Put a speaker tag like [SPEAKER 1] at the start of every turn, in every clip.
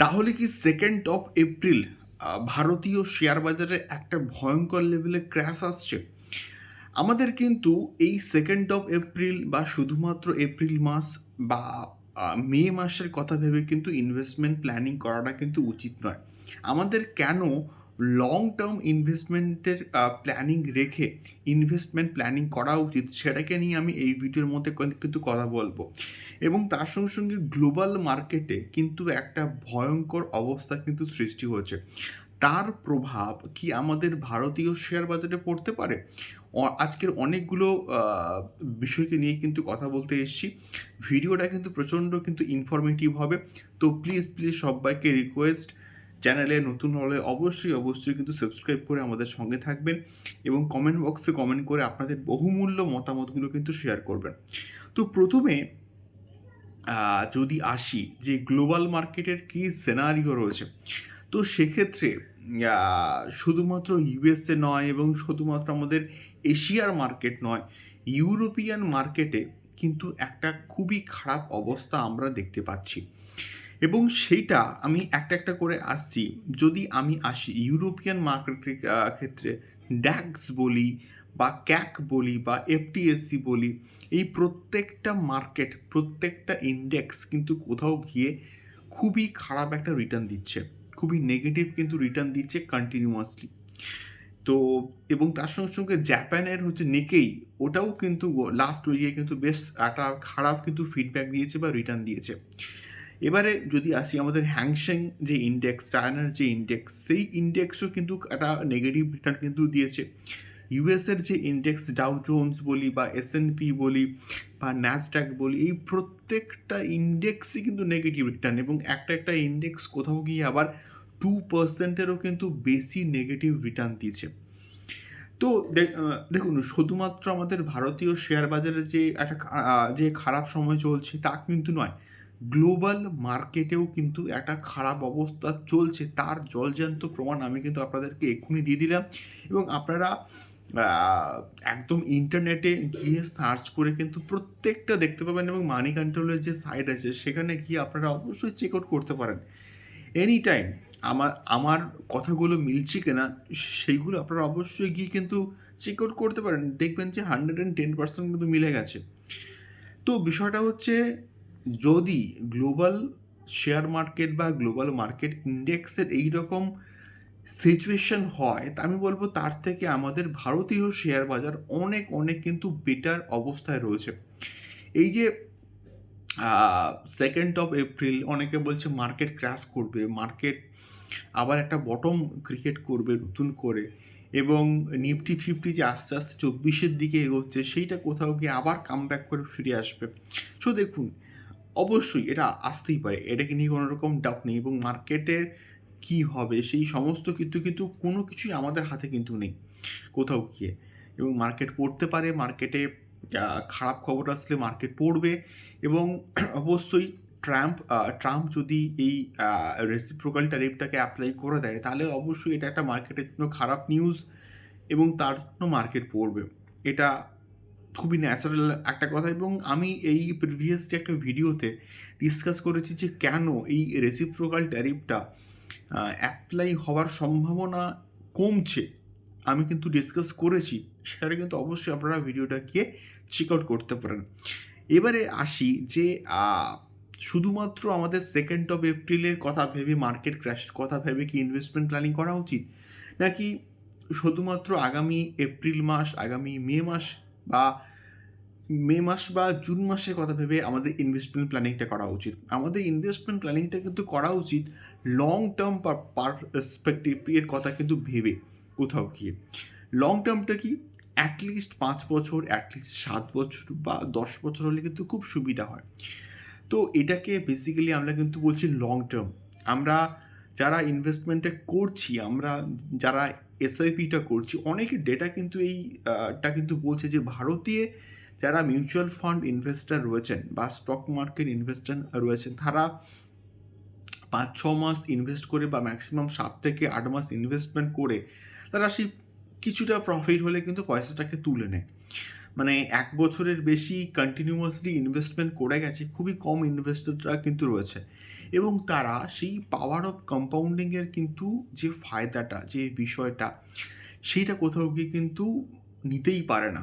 [SPEAKER 1] তাহলে কি second of April ভারতীয় শেয়ার বাজারে একটা ভয়ঙ্কর লেভেলে ক্র্যাশ আসছে? আমাদের কিন্তু এই সেকেন্ড অফ এপ্রিল বা শুধুমাত্র এপ্রিল মাস বা মে মাসের কথা ভেবে কিন্তু ইনভেস্টমেন্ট প্ল্যানিং করাটা কিন্তু উচিত নয়। আমাদের কেন লং টার্ম ইনভেস্টমেন্টের প্ল্যানিং রেখে ইনভেস্টমেন্ট প্ল্যানিং করা উচিত, সেটাকে নিয়ে আমি এই ভিডিওর মধ্যে কিন্তু কথা বলব। এবং তার সঙ্গে সঙ্গে গ্লোবাল মার্কেটে কিন্তু একটা ভয়ঙ্কর অবস্থা কিন্তু সৃষ্টি হয়েছে। তার প্রভাব কি আমাদের ভারতীয় শেয়ার বাজারে পড়তে পারে? আজকের অনেকগুলো বিষয়কে নিয়ে কিন্তু কথা বলতে এসেছি। ভিডিওটা কিন্তু প্রচণ্ড কিন্তু ইনফরমেটিভ হবে। তো প্লিজ প্লিজ সবাইকে রিকোয়েস্ট চ্যানেলে নতুন হলে অবশ্যই অবশ্যই কিন্তু সাবস্ক্রাইব করে আমাদের সঙ্গে থাকবেন এবং কমেন্ট বক্সে কমেন্ট করে আপনাদের বহুমূল্য মতামতগুলো কিন্তু শেয়ার করবেন। তো প্রথমে যদি আসি যে গ্লোবাল মার্কেটের কী সেনারিও রয়েছে, তো সেক্ষেত্রে শুধুমাত্র ইউএসএ নয় এবং শুধুমাত্র আমাদের এশিয়ার মার্কেট নয় ইউরোপিয়ান মার্কেটে কিন্তু একটা খুবই খারাপ অবস্থা আমরা দেখতে পাচ্ছি। এবং সেইটা আমি একটা একটা করে আসছি। যদি আমি আসি ইউরোপিয়ান মার্কেটের ক্ষেত্রে, ড্যাক্স বলি বা ক্যাক বলি বা এফটিএসসি বলি, এই প্রত্যেকটা মার্কেট, প্রত্যেকটা ইন্ডেক্স কিন্তু কোথাও গিয়ে খুবই খারাপ একটা রিটার্ন দিচ্ছে। খুবই নেগেটিভ কিন্তু রিটার্ন দিচ্ছে কন্টিনিউয়াসলি তো, এবং তার সঙ্গে সঙ্গে জাপানের হচ্ছে নেকেই, ওটাও কিন্তু লাস্ট উইকে কিন্তু বেশ একটা খারাপ কিন্তু ফিডব্যাক দিয়েছে বা রিটার্ন দিয়েছে। এবারে যদি আসি আমাদের হ্যাংসেং যে ইন্ডেক্স চায়নার যে ইন্ডেক্স সেই ইন্ডেক্সও কিন্তু একটা নেগেটিভ রিটার্ন কিন্তু দিয়েছে। ইউএসের যে ইন্ডেক্স ডাউ জোন্স বলি বা এস পি বলি বা ন্যাসডাক বলি, এই প্রত্যেকটা ইন্ডেক্সই কিন্তু নেগেটিভ রিটার্ন এবং একটা একটা ইন্ডেক্স কোথাও গিয়ে আবার টু পার্সেন্টেরও কিন্তু বেশি নেগেটিভ রিটার্ন দিয়েছে। তো দেখুন, শুধুমাত্র আমাদের ভারতীয় শেয়ার বাজারে যে একটা যে খারাপ সময় চলছে তা কিন্তু নয়। গ্লোবাল মার্কেটেও কিন্তু একটা খারাপ অবস্থা চলছে। তার জলজান্ত প্রমাণ আমি কিন্তু আপনাদেরকে এক্ষুনি দিয়ে দিলাম। এবং আপনারা একদম ইন্টারনেটে গিয়ে সার্চ করে কিন্তু প্রত্যেকটা দেখতে পাবেন এবং মানি কন্ট্রোলের যে সাইট আছে, সেখানে গিয়ে আপনারা অবশ্যই চেক আউট করতে পারেন। এনি টাইম আমার আমার কথাগুলো মিলছে কিনা, সেইগুলো আপনারা অবশ্যই গিয়ে কিন্তু চেক আউট করতে পারেন। দেখবেন যে হান্ড্রেড অ্যান্ড টেন পার্সেন্ট কিন্তু মিলে গেছে। তো বিষয়টা হচ্ছে যদি গ্লোবাল শেয়ার মার্কেট বা গ্লোবাল মার্কেট ইন্ডেক্সের এই রকম সিচুয়েশন হয়, তা আমি বলব তার থেকে আমাদের ভারতীয় শেয়ার বাজার অনেক অনেক কিন্তু বেটার অবস্থায় রয়েছে। এই যে সেকেন্ড অফ এপ্রিল অনেকে বলছে মার্কেট ক্র্যাশ করবে মার্কেট আবার একটা বটম ক্রিকেট করবে নতুন করে এবং নিফটি ফিফটি যে আস্তে আস্তে চব্বিশের দিকে এগোচ্ছে, সেইটা কোথাও গিয়ে আবার কাম ব্যাক করে ফিরে আসবে। সো দেখুন অবশ্যই এটা আসতেই পারে। এটাকে নিয়ে কোনো রকম ডাউট নেই এবং মার্কেটের কি হবে, সেই সমস্ত কিন্তু কিন্তু কোনো কিছুই আমাদের হাতে কিন্তু নেই কোথাও গিয়ে। এবং মার্কেট পড়তে পারে মার্কেটে খারাপ খবর আসলে মার্কেট পড়বে এবং অবশ্যই ট্রাম্প ট্রাম্প যদি এই রেসিপ্রোকাল ট্যারিফটাকে অ্যাপ্লাই করে দেয়, তাহলে অবশ্যই এটা একটা মার্কেটের জন্য খারাপ নিউজ এবং তার জন্য মার্কেট পড়বে। এটা খুবই ন্যাচারাল একটা কথা এবং আমি এই প্রিভিয়াস যে একটা ভিডিওতে ডিসকাস করেছি যে কেন এই রেসিপ্রোকাল ট্যারিফটা অ্যাপ্লাই হওয়ার সম্ভাবনা কমছে, আমি কিন্তু ডিসকাস করেছি সেটা কিন্তু অবশ্যই আপনারা ভিডিওটা গিয়ে চেক আউট করতে পারেন। এবারে আসি যে শুধুমাত্র আমাদের সেকেন্ড অফ এপ্রিলের কথা ভেবে মার্কেট ক্র্যাশের কথা ভেবে কি ইনভেস্টমেন্ট প্ল্যানিং করা উচিত? নাকি শুধুমাত্র আগামী এপ্রিল মাস, আগামী মে মাস বা মে মাস বা জুন মাসের কথা ভেবে আমাদের ইনভেস্টমেন্ট প্ল্যানিংটা করা উচিত। আমাদের ইনভেস্টমেন্ট প্ল্যানিংটা কিন্তু করা উচিত লং টার্ম পারস্পেক্টিভ এর কথা কিন্তু ভেবে কোথাও গিয়ে। লং টার্মটা কি? অ্যাটলিস্ট পাঁচ বছর অ্যাটলিস্ট সাত বছর বা দশ বছর হলে কিন্তু খুব সুবিধা হয়। তো এটাকে বেসিক্যালি আমরা কিন্তু বলছি লং টার্ম আমরা যারা ইনভেস্টমেন্টে করছি আমরা যারা এসআইপিটা করছি অনেকের ডেটা কিন্তু এই আহ, কিন্তু বলছে যে ভারতীয় যারা মিউচুয়াল ফান্ড ইনভেস্টার রয়েছেন বা স্টক মার্কেট ইনভেস্টার রয়েছেন তারা পাঁচ ছ মাস ইনভেস্ট করে বা ম্যাক্সিমাম সাত থেকে আট মাস ইনভেস্টমেন্ট করে তারা সেই কিছুটা প্রফিট হলে কিন্তু পয়সাটাকে তুলে নেয়। মানে এক বছরের বেশি কন্টিনিউয়াসলি ইনভেস্টমেন্ট করে গেছে খুবই কম ইনভেস্টররা কিন্তু রয়েছে। এবং তারা সেই পাওয়ার অফ কম্পাউন্ডিংয়ের কিন্তু যে ফায়দাটা, যে বিষয়টা, সেইটা কোথাও গিয়ে কিন্তু নিতেই পারে না।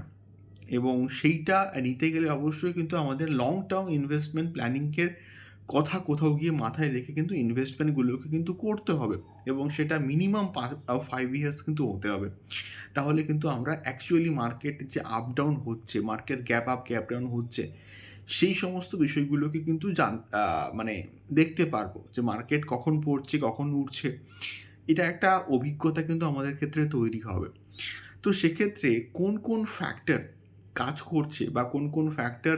[SPEAKER 1] এবং সেইটা নিতে গেলে অবশ্যই কিন্তু আমাদের লং টার্ম ইনভেস্টমেন্ট প্ল্যানিংয়ের কথা কোথাও গিয়ে মাথায় রেখে কিন্তু ইনভেস্টমেন্টগুলোকে কিন্তু করতে হবে এবং সেটা মিনিমাম ফাইভ ইয়ার্স কিন্তু হতে হবে। তাহলে কিন্তু আমরা অ্যাকচুয়ালি মার্কেট যে আপ ডাউন হচ্ছে market gap up gap down হচ্ছে সেই সমস্ত বিষয়গুলোকে কিন্তু জান মানে দেখতে পারব যে মার্কেট কখন পড়ছে, কখন উঠছে এটা একটা অভিজ্ঞতা কিন্তু আমাদের ক্ষেত্রে তৈরি হবে। তো সেক্ষেত্রে কোন কোন ফ্যাক্টর কাজ করছে বা কোন কোন ফ্যাক্টর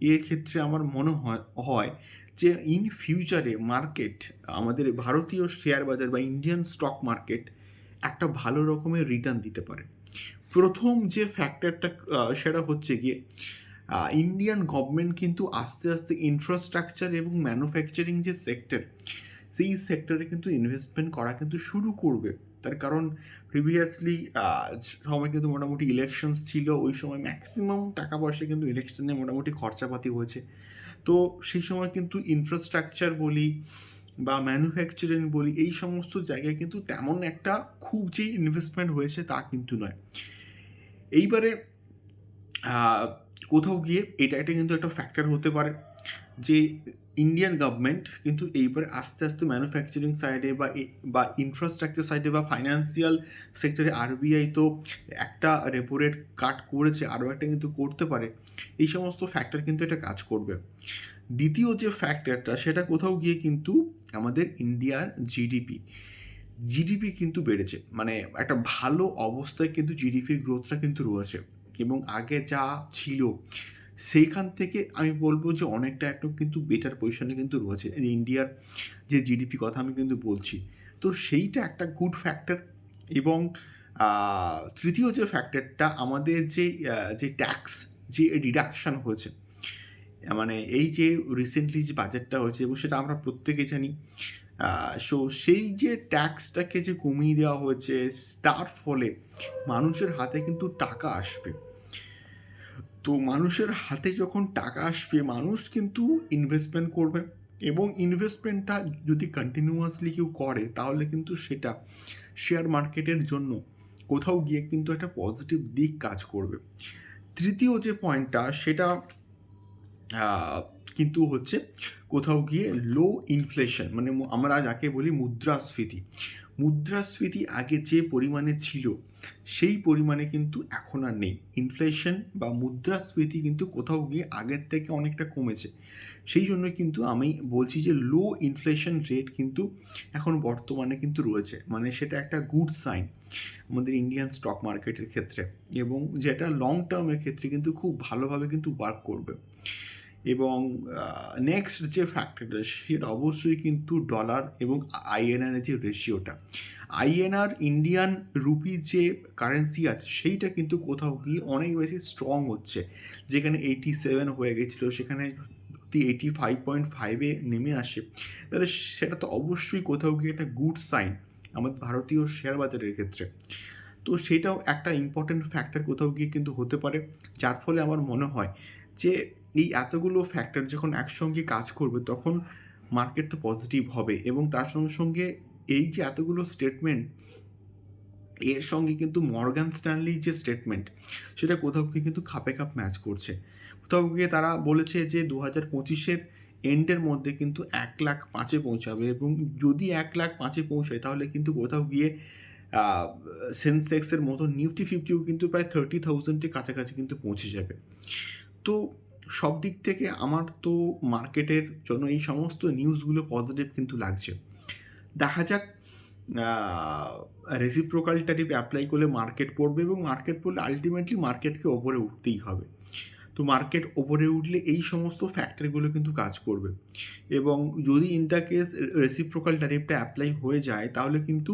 [SPEAKER 1] এর ক্ষেত্রে আমার মনে হয় হয় যে ইন ফিউচারে মার্কেট আমাদের ভারতীয় শেয়ার বাজার বা ইন্ডিয়ান স্টক মার্কেট একটা ভালো রকমের রিটার্ন দিতে পারে। প্রথম যে ফ্যাক্টরটা সেটা হচ্ছে গিয়ে ইন্ডিয়ান গভর্নমেন্ট কিন্তু আস্তে আস্তে ইনফ্রাস্ট্রাকচার এবং ম্যানুফ্যাকচারিং যে সেক্টর সেই সেক্টরে কিন্তু ইনভেস্টমেন্ট করা কিন্তু শুরু করবে। তার কারণ প্রিভিয়াসলি সময় কিন্তু মোটামুটি ইলেকশনস ছিল, ওই সময় ম্যাক্সিমাম টাকা পয়সা কিন্তু ইলেকশনে মোটামুটি খরচাপাতি হয়েছে। তো সেই সময় কিন্তু ইনফ্রাস্ট্রাকচার বলি বা ম্যানুফ্যাকচারিং বলি, এই সমস্ত জায়গায় কিন্তু তেমন একটা খুব যে ইনভেস্টমেন্ট হয়েছে তা কিন্তু নয়। এইবারে কোথাও গিয়ে এটা এটা কিন্তু একটা ফ্যাক্টর হতে পারে যে ইন্ডিয়ান গভর্নমেন্ট কিন্তু এইবার আস্তে আস্তে ম্যানুফ্যাকচারিং সাইডে বা বা ইনফ্রাস্ট্রাকচার সাইডে বা ফাইন্যান্সিয়াল সেক্টরে আরবিআই তো একটা রেপো রেট কাট করেছে, আরও একটা কিন্তু করতে পারে, এই সমস্ত ফ্যাক্টর কিন্তু এটা কাজ করবে। দ্বিতীয় যে ফ্যাক্টরটা সেটা কোথাও গিয়ে কিন্তু আমাদের ইন্ডিয়ার জিডিপি জিডিপি কিন্তু বেড়েছে মানে একটা ভালো অবস্থায় কিন্তু জিডিপির গ্রোথটা কিন্তু রয়েছে। এবং আগে যা ছিল, সেইখান থেকে আমি বলব যে অনেকটা একটু কিন্তু বেটার পজিশনে কিন্তু রয়েছে। ইন্ডিয়ার যে জিডিপি কথা আমি কিন্তু বলছি। তো সেইটা একটা গুড ফ্যাক্টর এবং তৃতীয় যে ফ্যাক্টরটা আমাদের যে যে ট্যাক্স যে ডিডাকশন হয়েছে মানে এই যে রিসেন্টলি যে বাজেটটা হয়েছে এবং সেটা আমরা প্রত্যেকে জানি সো সেই যে ট্যাক্সটাকে যে কমিয়ে দেওয়া হয়েছে, তার ফলে মানুষের হাতে কিন্তু টাকা আসবে। তো মানুষের হাতে যখন টাকা আসবে, মানুষ কিন্তু ইনভেস্টমেন্ট করবে এবং ইনভেস্টমেন্টটা যদি কন্টিনিউয়াসলি কেউ করে, তাহলে কিন্তু সেটা শেয়ার মার্কেটের জন্য কোথাও গিয়ে কিন্তু একটা পজিটিভ দিক কাজ করবে। তৃতীয় যে পয়েন্টটা সেটা কিন্তু হচ্ছে কোথাও গিয়ে লো ইনফ্লেশন মানে আমরা যাকে বলি মুদ্রাস্ফীতি। মুদ্রাস্ফীতি আগে যে পরিমাণে ছিল, সেই পরিমাণে কিন্তু এখন আর নেই। ইনফ্লেশন বা মুদ্রাস্ফীতি কিন্তু কোথাও গিয়ে আগের থেকে অনেকটা কমেছে। সেই জন্য কিন্তু আমি বলছি যে লো ইনফ্লেশন রেট কিন্তু এখন বর্তমানে কিন্তু রয়েছে। মানে সেটা একটা গুড সাইন আমাদের ইন্ডিয়ান স্টক মার্কেটের ক্ষেত্রে। এবং যেটা লং টার্মের ক্ষেত্রে কিন্তু খুব ভালোভাবে কিন্তু ওয়ার্ক করবে। এবং নেক্সট যে ফ্যাক্টরটা সেটা অবশ্যই কিন্তু ডলার এবং আইএনআর যে রেশিওটা আইএনআর ইন্ডিয়ান রুপি যে কারেন্সি আছে, সেইটা কিন্তু কোথাও গিয়ে অনেক বেশি স্ট্রং হচ্ছে। যেখানে এইটি সেভেন হয়ে গেছিল, সেখানে যদি এইটি ফাইভ পয়েন্ট ফাইভে নেমে আসে। তাহলে সেটা তো অবশ্যই কোথাও গিয়ে একটা গুড সাইন আমাদের ভারতীয় শেয়ার বাজারের ক্ষেত্রে। তো সেটাও একটা ইম্পর্টেন্ট ফ্যাক্টর কোথাও গিয়ে কিন্তু হতে পারে। যার ফলে আমার মনে হয় যে এই এতগুলো ফ্যাক্টর যখন একসঙ্গে কাজ করবে, তখন মার্কেট তো পজিটিভ হবে এবং তার সঙ্গে সঙ্গে এই যে এতগুলো স্টেটমেন্ট এর সঙ্গে কিন্তু মর্গান স্ট্যানলি যে স্টেটমেন্ট সেটা কোথাও গিয়ে কিন্তু খাপে খাপ ম্যাচ করছে। কোথাও গিয়ে তারা বলেছে যে দু হাজার পঁচিশের এন্ডের মধ্যে কিন্তু এক লাখ পাঁচে পৌঁছাবে এবং যদি এক লাখ পাঁচে পৌঁছায়, তাহলে কিন্তু কোথাও গিয়ে সেন্সেক্সের মতো নিফটি ফিফটিও কিন্তু প্রায় থার্টি থাউজেন্ডের কাছাকাছি কিন্তু পৌঁছে যাবে। তো সব দিক থেকে আমার তো মার্কেটের জন্য এই সমস্ত নিউজগুলো পজিটিভ কিন্তু লাগছে। দেখা যাক রেসিপ্রোকাল ট্যারিফ অ্যাপ্লাই করলে মার্কেট পড়বে এবং মার্কেট পড়লে আলটিমেটলি মার্কেটকে ওপরে উঠতেই হবে। তো মার্কেট ওপরে উঠলে এই সমস্ত ফ্যাক্টরগুলো কিন্তু কাজ করবে। এবং যদি ইন দ্য কেস রেসিপ্রোকাল ট্যারিফটা অ্যাপ্লাই হয়ে যায়, তাহলে কিন্তু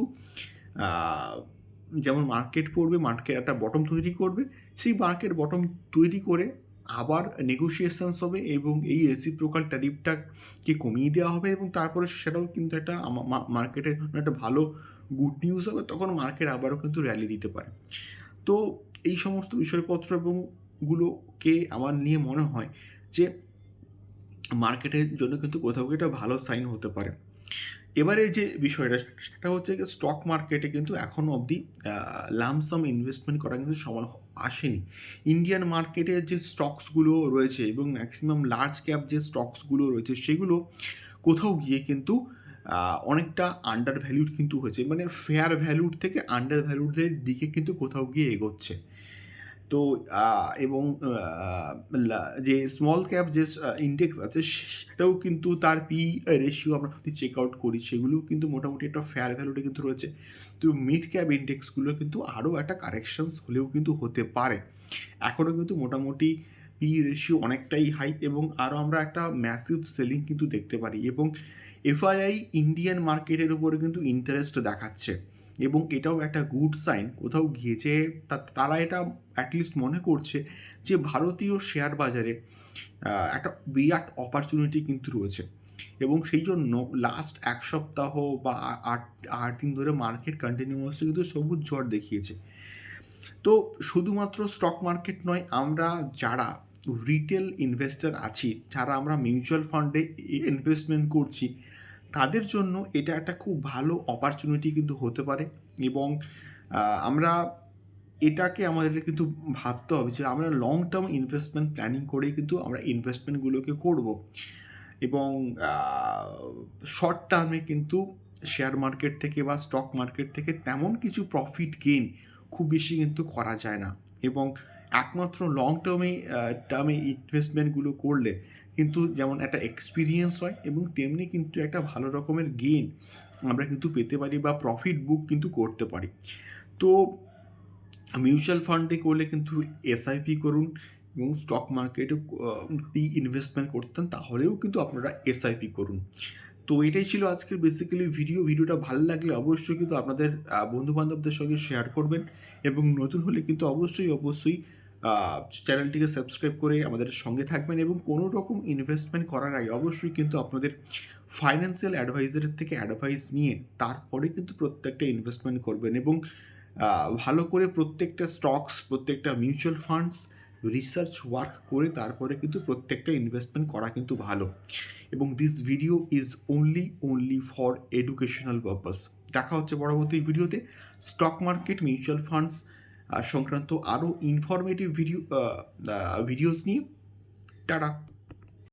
[SPEAKER 1] যেমন মার্কেট পড়বে মার্কেট একটা বটম তৈরি করবে, সেই মার্কেট বটম তৈরি করে আবার নেগোসিয়েশনস হবে এবং এই রেসিপ্রোকাল ট্যারিফটাকে কমিয়ে দেওয়া হবে এবং তারপরে সেটাও কিন্তু একটা মার্কেটের একটা ভালো গুড নিউজ হবে, তখন মার্কেট আবারও কিন্তু র্যালি দিতে পারে। তো এই সমস্ত বিষয়পত্র এবং গুলোকে আমার নিয়ে মনে হয় যে মার্কেটের জন্য কিন্তু কোথাও একটা ভালো সাইন হতে পারে। এবারে যে বিষয়টা, সেটা হচ্ছে স্টক মার্কেটে কিন্তু এখনও অবধি লামসাম ইনভেস্টমেন্ট করা কিন্তু সময় আসেনি। ইন্ডিয়ান মার্কেটের যে স্টকসগুলো রয়েছে এবং ম্যাক্সিমাম লার্জ ক্যাপ যে স্টকসগুলো রয়েছে, সেগুলো কোথাও গিয়ে কিন্তু অনেকটা আন্ডার ভ্যালুড কিন্তু হয়েছে। মানে ফেয়ার ভ্যালুড থেকে আন্ডার ভ্যালুডের দিকে কিন্তু কোথাও গিয়ে এগোচ্ছে। তো এবং যে স্মল ক্যাপ যে ইন্ডেক্স আছে, সেটাও কিন্তু তার পি রেশিও আমরা যদি চেক আউট করি, সেগুলোও কিন্তু মোটামুটি একটা ফেয়ার ভ্যালুতে কিন্তু রয়েছে। তো মিড ক্যাপ ইন্ডেক্সগুলো কিন্তু আরও একটা কারেকশনস হলেও কিন্তু হতে পারে। এখনও কিন্তু মোটামুটি পি রেশিও অনেকটাই হাই এবং আরও আমরা একটা ম্যাসিভ সেলিং কিন্তু দেখতে পারি এবং এফআইআই ইন্ডিয়ান মার্কেটের উপরে কিন্তু ইন্টারেস্ট দেখাচ্ছে। এবং এটাও একটা গুড সাইন কোথাও গিয়েছে তারা এটা অ্যাটলিস্ট মনে করছে যে ভারতীয় শেয়ার বাজারে একটা বিরাট অপরচুনিটি কিন্তু রয়েছে। এবং সেই জন্য লাস্ট এক সপ্তাহ বা আট আট দিন ধরে মার্কেট কন্টিনিউয়াসলি কিন্তু সবুজ ঝড় দেখিয়েছে। তো শুধুমাত্র স্টক মার্কেট নয়, আমরা যারা রিটেল ইনভেস্টর আছি, যারা আমরা মিউচুয়াল ফান্ডে ইনভেস্টমেন্ট করছি তাদের জন্য এটা একটা খুব ভালো অপরচুনিটি কিন্তু হতে পারে এবং আমরা এটাকে আমাদের কিন্তু ভাবতে হবে যে আমরা লং টার্ম ইনভেস্টমেন্ট প্ল্যানিং করেই কিন্তু আমরা ইনভেস্টমেন্টগুলোকে করব। এবং শর্ট টার্মে কিন্তু শেয়ার মার্কেট থেকে বা স্টক মার্কেট থেকে তেমন কিছু প্রফিট গেইন খুব বেশি কিন্তু করা যায় না। এবং একমাত্র লং টার্মে টার্মে ইনভেস্টমেন্টগুলো করলে কিন্তু যেমন একটা এক্সপিরিয়েন্স হয় এবং তেমনি কিন্তু একটা ভালো রকমের গেইন আমরা কিন্তু পেতে পারি বা প্রফিট বুক কিন্তু করতে পারি। তো মিউচুয়াল ফান্ডে করলে কিন্তু এসআইপি করুন এবং স্টক মার্কেটে যদি ইনভেস্টমেন্ট করতেন তাহলেও কিন্তু আপনারা এসআইপি করুন। তো এটাই ছিল আজকের বেসিক্যালি ভিডিও ভিডিওটা ভালো লাগলে অবশ্যই কিন্তু আপনাদের বন্ধু বান্ধবদের সঙ্গে শেয়ার করবেন এবং নতুন হলে কিন্তু অবশ্যই অবশ্যই চ্যানেলটিকে সাবস্ক্রাইব করে আমাদের সঙ্গে থাকবেন এবং কোনো রকম ইনভেস্টমেন্ট করার আগে অবশ্যই কিন্তু আপনাদের ফাইন্যান্সিয়াল অ্যাডভাইজারের থেকে অ্যাডভাইস নিয়ে তারপরে কিন্তু প্রত্যেকটা ইনভেস্টমেন্ট করবেন এবং ভালো করে প্রত্যেকটা স্টকস প্রত্যেকটা মিউচুয়াল ফান্ডস রিসার্চ ওয়ার্ক করে তারপরে কিন্তু প্রত্যেকটা ইনভেস্টমেন্ট করা কিন্তু ভালো। এবং this video is only only for educational purpose দেখা হচ্ছে পরবর্তী ভিডিওতে স্টক মার্কেট মিউচুয়াল ফান্ডস সংক্রান্ত আরও ইনফরমেটিভ ভিডিও ভিডিওস নিয়ে। টাটা।